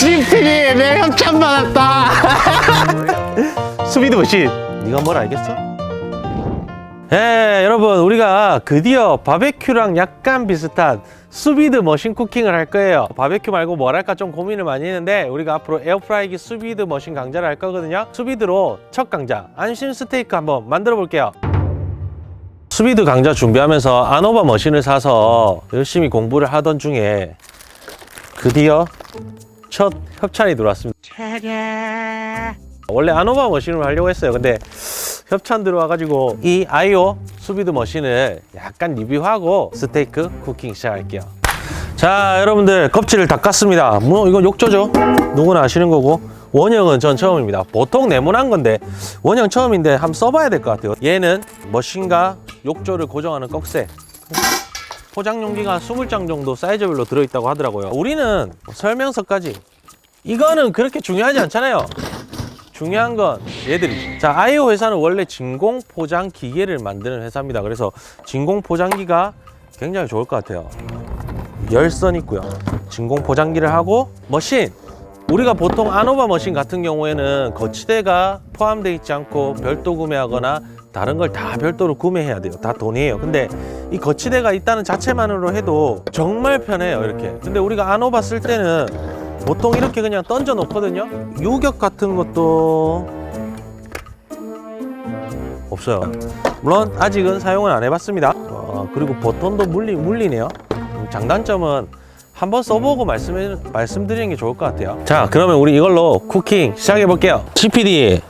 GPD 내 협찬 받았다. 스피드 머신 네가 뭘 알겠어? 예 여러분 우리가 드디어 바베큐랑 약간 비슷한 수비드 머신 쿠킹을 할 거예요 바베큐 말고 뭘 할까 좀 고민을 많이 했는데 우리가 앞으로 에어프라이기 수비드 머신 강좌를 할 거거든요 수비드로 첫 강좌 안심 스테이크 한번 만들어 볼게요 수비드 강좌 준비하면서 아노바 머신을 사서 열심히 공부를 하던 중에 드디어 첫 협찬이 들어왔습니다 원래 아노바 머신으로 하려고 했어요. 근데 협찬 들어와가지고 이 아이오 수비드 머신을 약간 리뷰하고 스테이크 쿠킹 시작할게요. 자, 여러분들 껍질을 다 깠습니다. 뭐 이건 욕조죠. 누구나 아시는 거고. 원형은 전 처음입니다. 보통 네모난 건데 원형 처음인데 한번 써봐야 될 것 같아요. 얘는 머신과 욕조를 고정하는 꺽쇠. 포장 용기가 20장 정도 사이즈별로 들어있다고 하더라고요. 우리는 설명서까지 이거는 그렇게 중요하지 않잖아요. 중요한 건 얘들이. 자 아이오 회사는 원래 진공 포장 기계를 만드는 회사입니다. 그래서 진공 포장기가 굉장히 좋을 것 같아요. 열선 있고요. 진공 포장기를 하고 머신. 우리가 보통 아노바 머신 같은 경우에는 거치대가 포함되어 있지 않고 별도 구매하거나 다른 걸 다 별도로 구매해야 돼요. 다 돈이에요. 근데 이 거치대가 있다는 자체만으로 해도 정말 편해요 이렇게. 근데 우리가 아노바 쓸 때는 보통 이렇게 그냥 던져 놓거든요. 유격 같은 것도 없어요. 물론 아직은 사용은 안 해봤습니다. 어, 그리고 버튼도 물리, 물리네요. 음, 장단점은 한번 써보고 말씀해, 말씀드리는 게 좋을 것 같아요. 자 그러면 우리 이걸로 쿠킹 시작해 볼게요. CPD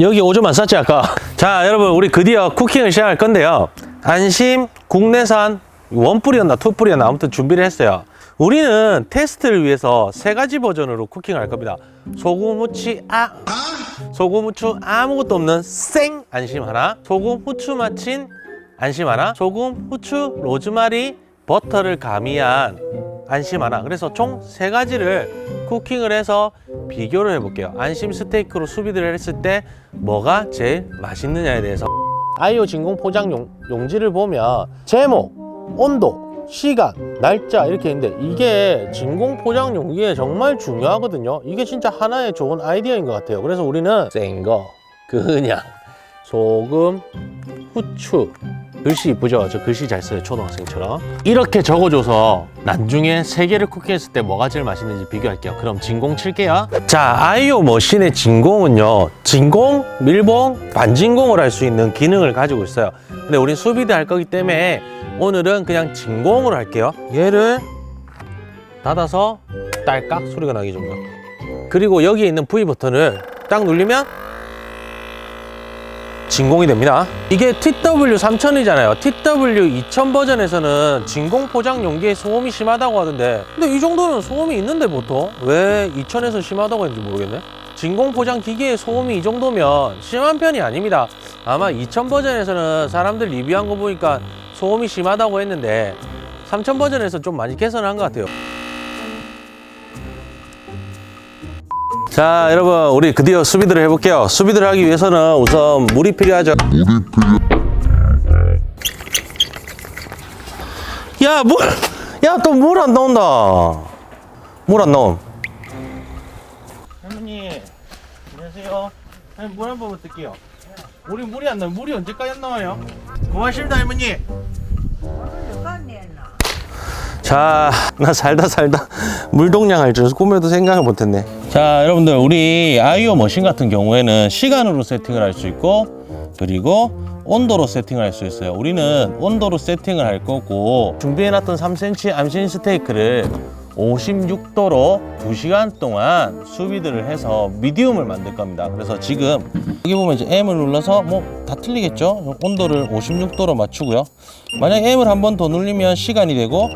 여기 오줌 안 쌌지 아까? 자 여러분 우리 드디어 쿠킹을 시작할 건데요. 안심 국내산 원뿔이었나 투뿔이었나 아무튼 준비를 했어요 우리는 테스트를 위해서 세 가지 버전으로 쿠킹할 겁니다. 소금 후추 아 소금 후추 아무것도 없는 생 안심 하나 소금 후추 마친 안심 하나 소금 후추 로즈마리 버터를 가미한 안심 하나. 그래서 총 세 가지를 쿠킹을 해서 비교를 해볼게요. 안심 스테이크로 수비를 했을 때 뭐가 제일 맛있느냐에 대해서. 아이오 진공 포장 용, 용지를 보면 제목 온도 시간 날짜 이렇게 있는데 이게 진공 포장 용기에 정말 중요하거든요. 이게 진짜 하나의 좋은 아이디어인 것 같아요. 그래서 우리는 센 거 그냥 소금 후추 글씨 이쁘죠? 저 글씨 잘 써요 초등학생처럼. 이렇게 적어줘서 나중에 세 개를 쿠킹했을 때 뭐가 제일 맛있는지 비교할게요. 그럼 진공 칠게요. 자 아이오 머신의 진공은요 진공, 밀봉, 반진공을 할 수 있는 기능을 가지고 있어요. 근데 우린 수비드 할 거기 때문에 오늘은 그냥 진공으로 할게요. 얘를 닫아서 딸깍 소리가 나기 정도. 그리고 여기에 있는 V 버튼을 딱 누르면 진공이 됩니다. 이게 TW3000이잖아요. TW2000 버전에서는 진공 포장 용기에 소음이 심하다고 하던데 근데 이 정도는 소음이 있는데 보통 왜 2000에서 심하다고 했는지 모르겠네. 진공 포장 기계에 소음이 이 정도면 심한 편이 아닙니다. 아마 2000 버전에서는 사람들 리뷰한 거 보니까 소음이 심하다고 했는데 3000 버전에서 좀 많이 개선한 것 같아요. 자 여러분 우리 드디어 수비드를 해볼게요. 수비드를 하기 위해서는 우선 물이 필요하죠. 야물 야 또 물 안 나온다. 물 안 나옴. 할머니 안녕하세요. 할머니 물한 번만 뜰게요. 우리 물이 안 나요. 물이 언제까지 안 나와요? 고맙습니다 할머니. 자, 나 살다 살다 물동량 할 줄 꿈에도 생각을 못했네. 자, 여러분들 우리 아이오 머신 같은 경우에는 시간으로 세팅을 할 수 있고 그리고 온도로 세팅을 할 수 있어요. 우리는 온도로 세팅을 할 거고 준비해놨던 3cm 암신 스테이크를 56도로 2시간 동안 수비드를 해서 미디움을 만들 겁니다. 그래서 지금 여기 보면 이제 M을 눌러서 뭐 다 틀리겠죠? 온도를 56도로 맞추고요. 만약 M을 한 번 더 눌리면 시간이 되고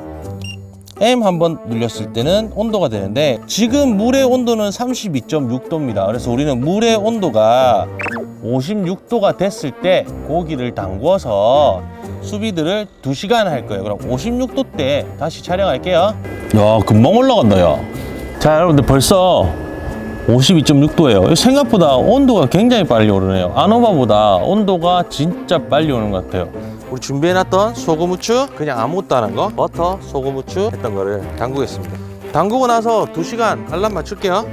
M 한번 눌렸을 때는 온도가 되는데 지금 물의 온도는 32.6도입니다. 그래서 우리는 물의 온도가 56도가 됐을 때 고기를 담궈서 수비드를 2시간 할 거예요. 그럼 56도 때 다시 촬영할게요. 야, 금방 올라간다, 야. 자, 여러분들 벌써 52.6도예요. 생각보다 온도가 굉장히 빨리 오르네요. 아노바보다 온도가 진짜 빨리 오는 것 같아요. 우리 준비해놨던 소금 후추 그냥 아무것도 안 한 거 버터 소금 후추 했던 거를 담그겠습니다 담그고 나서 2시간 알람 맞출게요.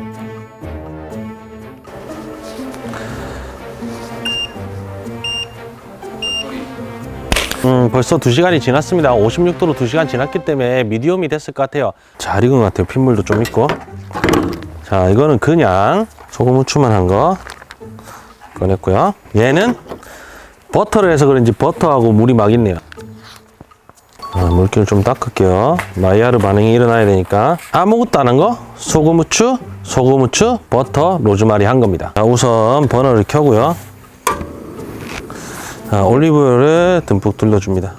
음, 벌써 2시간이 지났습니다. 56도로 2시간 지났기 때문에 미디움이 됐을 것 같아요. 잘 익은 것 같아요. 핏물도 좀 있고. 자, 이거는 그냥 소금 후추만 한 거 꺼냈고요. 얘는 버터를 해서 그런지 버터하고 물이 막 있네요. 아, 물기를 좀 닦을게요. 마이야르 반응이 일어나야 되니까. 아무것도 안 한 거, 소금 후추, 소금 후추, 버터, 로즈마리 한 겁니다. 자, 우선 버너를 켜고요. 자, 올리브유를 듬뿍 둘러줍니다.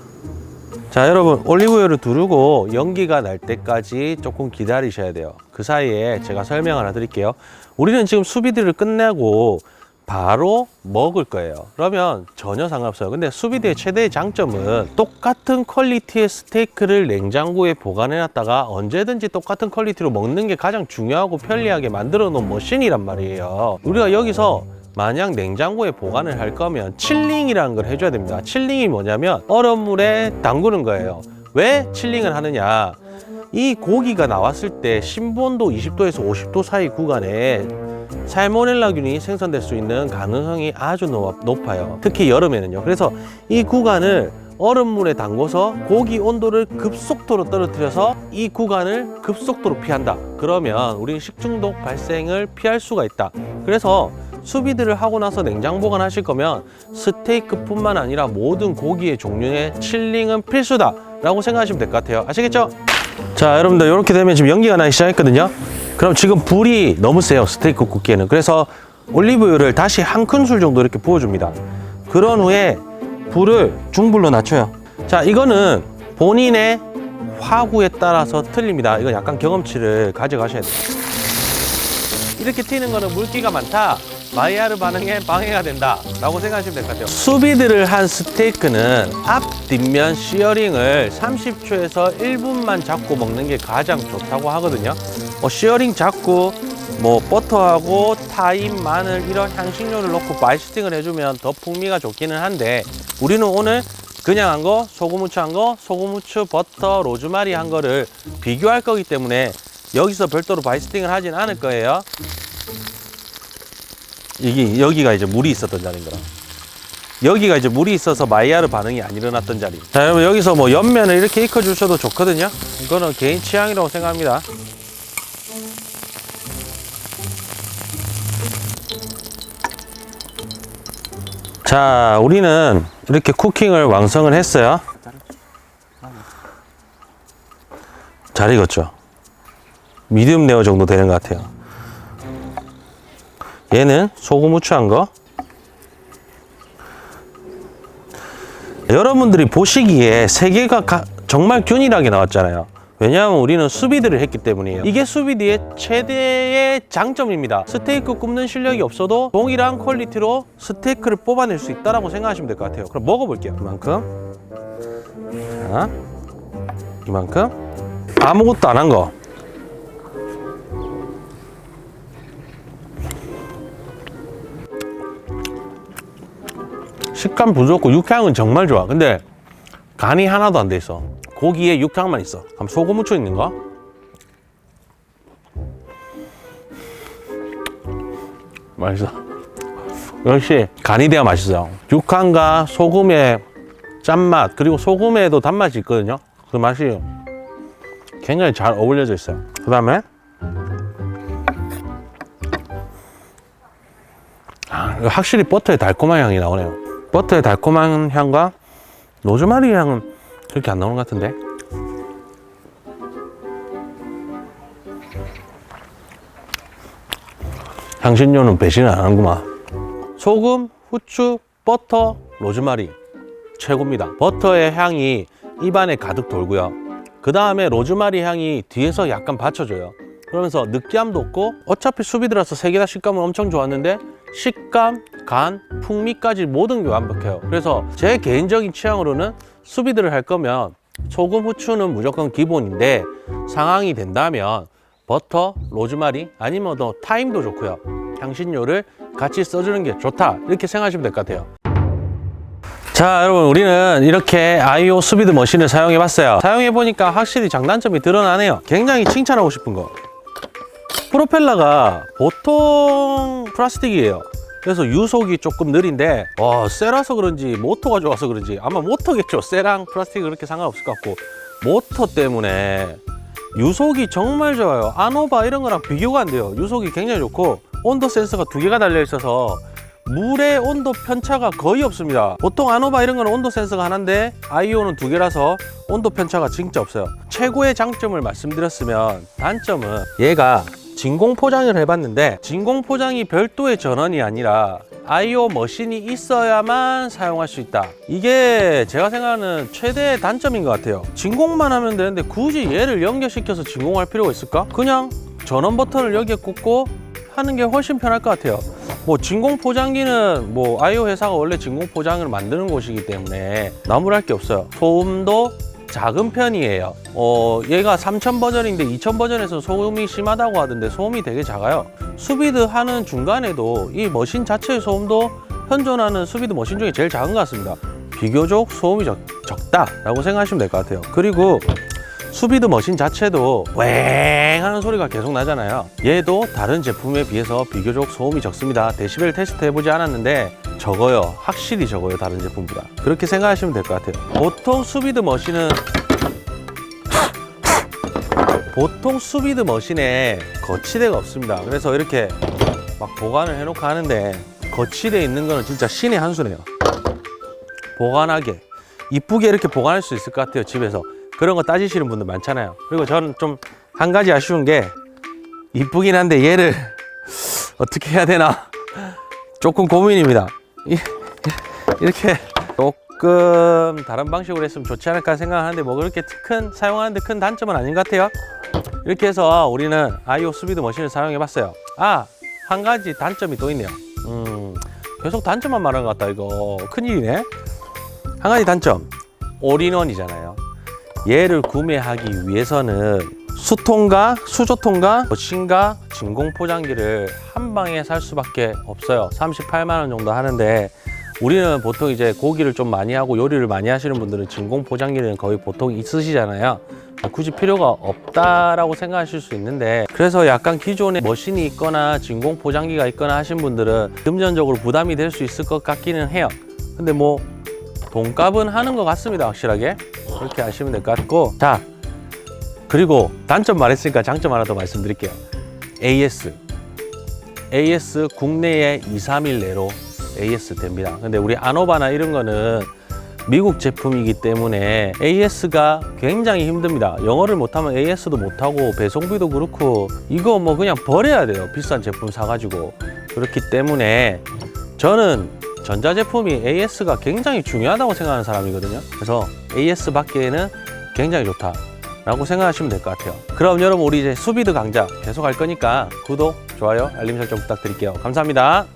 자, 여러분, 올리브유를 두르고 연기가 날 때까지 조금 기다리셔야 돼요. 그 사이에 제가 설명 하나 드릴게요. 우리는 지금 수비드를 끝내고 바로 먹을 거예요. 그러면 전혀 상관없어요. 근데 수비드의 최대의 장점은 똑같은 퀄리티의 스테이크를 냉장고에 보관해 놨다가 언제든지 똑같은 퀄리티로 먹는 게 가장 중요하고 편리하게 만들어 놓은 머신이란 말이에요. 우리가 여기서 만약 냉장고에 보관을 할 거면 칠링이라는 걸 해줘야 됩니다. 칠링이 뭐냐면 얼음 물에 담그는 거예요. 왜 칠링을 하느냐? 이 고기가 나왔을 때 신부온도 20도에서 50도 사이 구간에 살모넬라균이 생성될 수 있는 가능성이 아주 높- 높아요. 특히 여름에는요. 그래서 이 구간을 얼음물에 담궈서 고기 온도를 급속도로 떨어뜨려서 이 구간을 급속도로 피한다. 그러면 우리는 식중독 발생을 피할 수가 있다. 그래서 수비드를 하고 나서 냉장 보관하실 거면 스테이크뿐만 아니라 모든 고기의 종류의 칠링은 필수다 라고 생각하시면 될 것 같아요. 아시겠죠? 자, 여러분들 이렇게 되면 지금 연기가 나기 시작했거든요. 그럼 지금 불이 너무 세요. 스테이크 굽기에는. 그래서 올리브유를 다시 한 큰술 정도 이렇게 부어줍니다. 그런 후에 불을 중불로 낮춰요. 자, 이거는 본인의 화구에 따라서 틀립니다. 이건 약간 경험치를 가져가셔야 돼요. 이렇게 튀는 거는 물기가 많다. 마이야르 반응에 방해가 된다 라고 생각하시면 될 것 같아요. 수비드를 한 스테이크는 앞 뒷면 시어링을 30초에서 1분만 잡고 먹는 게 가장 좋다고 하거든요. 뭐 시어링 잡고 뭐 버터하고 타임, 마늘 이런 향신료를 넣고 바이스팅을 해주면 더 풍미가 좋기는 한데 우리는 오늘 그냥 한 거, 소금 후추 한 거, 소금 후추, 버터, 로즈마리 한 거를 비교할 거기 때문에 여기서 별도로 바이스팅을 하진 않을 거예요 이게 여기가 이제 물이 있었던 자리인 거라. 여기가 이제 물이 있어서 마이야르 반응이 안 일어났던 자리. 자, 여러분 여기서 뭐 옆면을 이렇게 익혀 주셔도 좋거든요. 이거는 개인 취향이라고 생각합니다. 자, 우리는 이렇게 쿠킹을 완성을 했어요. 잘 익었죠? 미디움 레어 정도 되는 것 같아요. 얘는 소금 후추한 거. 여러분들이 보시기에 세 개가 가- 정말 균일하게 나왔잖아요. 왜냐하면 우리는 수비드를 했기 때문이에요. 이게 수비드의 최대의 장점입니다. 스테이크 굽는 실력이 없어도 동일한 퀄리티로 스테이크를 뽑아낼 수 있다라고 생각하시면 될 것 같아요. 그럼 먹어볼게요. 이만큼. 자, 이만큼. 아무것도 안 한 거. 식감 부드럽고 육향은 정말 좋아. 근데 간이 하나도 안 돼 있어. 고기에 육향만 있어. 그럼 소금 후추 있는 거? 맛있어. 역시 간이 돼야 맛있어요. 육향과 소금의 짠맛 그리고 소금에도 단맛이 있거든요. 그 맛이 굉장히 잘 어울려져 있어요. 그 다음에 아, 확실히 버터의 달콤한 향이 나오네요. 버터의 달콤한 향과 로즈마리 향은 그렇게 안 나오는 것 같은데. 향신료는 배신 안 하는구만. 소금, 후추, 버터, 로즈마리 최고입니다. 버터의 향이 입안에 가득 돌고요. 그 다음에 로즈마리 향이 뒤에서 약간 받쳐줘요. 그러면서 느끼함도 없고 어차피 수비드라서 세 개 다 식감은 엄청 좋았는데 식감, 간, 풍미까지 모든 게 완벽해요. 그래서 제 개인적인 취향으로는 수비드를 할 거면 소금, 후추는 무조건 기본인데 상황이 된다면 버터, 로즈마리 아니면 더 타임도 좋고요. 향신료를 같이 써주는 게 좋다 이렇게 생각하시면 될 것 같아요. 자 여러분 우리는 이렇게 아이오 스비드 머신을 사용해 봤어요 사용해 보니까 확실히 장단점이 드러나네요 굉장히 칭찬하고 싶은 거 프로펠러가 보통 플라스틱이에요 그래서 유속이 조금 느린데 와 쎄라서 그런지 모터가 좋아서 그런지 아마 모터겠죠. 쎄랑 플라스틱 그렇게 상관없을 것 같고. 모터 때문에 유속이 정말 좋아요. 아노바 이런 거랑 비교가 안 돼요. 유속이 굉장히 좋고 온도 센서가 두 개가 달려 있어서 물의 온도 편차가 거의 없습니다. 보통 아노바 이런 거는 온도 센서가 하나인데 아이오는 두 개라서 온도 편차가 진짜 없어요. 최고의 장점을 말씀드렸으면 단점은 얘가 진공 포장을 해봤는데 진공 포장이 별도의 전원이 아니라 아이오 머신이 있어야만 사용할 수 있다. 이게 제가 생각하는 최대의 단점인 것 같아요. 진공만 하면 되는데 굳이 얘를 연결시켜서 진공할 필요가 있을까? 그냥 전원 버튼을 여기에 꽂고 하는 게 훨씬 편할 것 같아요. 뭐 진공 포장기는 뭐 아이오 회사가 원래 진공 포장을 만드는 곳이기 때문에 나무랄 게 없어요. 소음도 작은 편이에요. 어, 얘가 3000 버전인데 2000 버전에서 소음이 심하다고 하던데 소음이 되게 작아요. 수비드 하는 중간에도 이 머신 자체의 소음도 현존하는 수비드 머신 중에 제일 작은 것 같습니다. 비교적 소음이 적, 적다라고 생각하시면 될 것 같아요. 그리고 수비드 머신 자체도 웽 하는 소리가 계속 나잖아요. 얘도 다른 제품에 비해서 비교적 소음이 적습니다. 데시벨 테스트 해보지 않았는데 적어요. 확실히 적어요. 다른 제품보다. 그렇게 생각하시면 될 것 같아요. 보통 수비드 머신은 보통 수비드 머신에 거치대가 없습니다. 그래서 이렇게 막 보관을 해놓고 하는데 거치대 있는 거는 진짜 신의 한 수네요. 보관하게 이쁘게 이렇게 보관할 수 있을 것 같아요 집에서 그런 거 따지시는 분들 많잖아요. 그리고 저는 좀 한 가지 아쉬운 게 이쁘긴 한데 얘를 어떻게 해야 되나? 조금 고민입니다. 이- 이렇게 조금 다른 방식으로 했으면 좋지 않을까 생각하는데 뭐 그렇게 큰 사용하는데 큰 단점은 아닌 것 같아요. 이렇게 해서 우리는 아이오 스비드 머신을 사용해 봤어요. 아 한 가지 단점이 또 있네요. 음 계속 단점만 말하는 것 같다 이거. 큰일이네. 한 가지 단점. 올인원이잖아요 얘를 구매하기 위해서는 수통과 수조통과 머신과 진공 포장기를 한 방에 살 수밖에 없어요. 38만 원 정도 하는데 우리는 보통 이제 고기를 좀 많이 하고 요리를 많이 하시는 분들은 진공 포장기는 거의 보통 있으시잖아요. 굳이 필요가 없다라고 생각하실 수 있는데 그래서 약간 기존에 머신이 있거나 진공 포장기가 있거나 하신 분들은 금전적으로 부담이 될 수 있을 것 같기는 해요. 근데 뭐 돈값은 하는 것 같습니다 확실하게 그렇게 아시면 될 것 같고 자 그리고 단점 말했으니까 장점 하나 더 말씀드릴게요. AS AS 국내에 2, 3일 내로 AS 됩니다. 근데 우리 아노바나 이런 거는 미국 제품이기 때문에 AS가 굉장히 힘듭니다. 영어를 못하면 AS도 못하고 배송비도 그렇고 이거 뭐 그냥 버려야 돼요. 비싼 제품 사가지고. 그렇기 때문에 저는 전자제품이 AS가 굉장히 중요하다고 생각하는 사람이거든요. 그래서 AS 받기에는 굉장히 좋다 라고 생각하시면 될 것 같아요. 그럼 여러분 우리 이제 수비드 강좌 계속 할 거니까 구독, 좋아요, 알림 설정 부탁드릴게요. 감사합니다.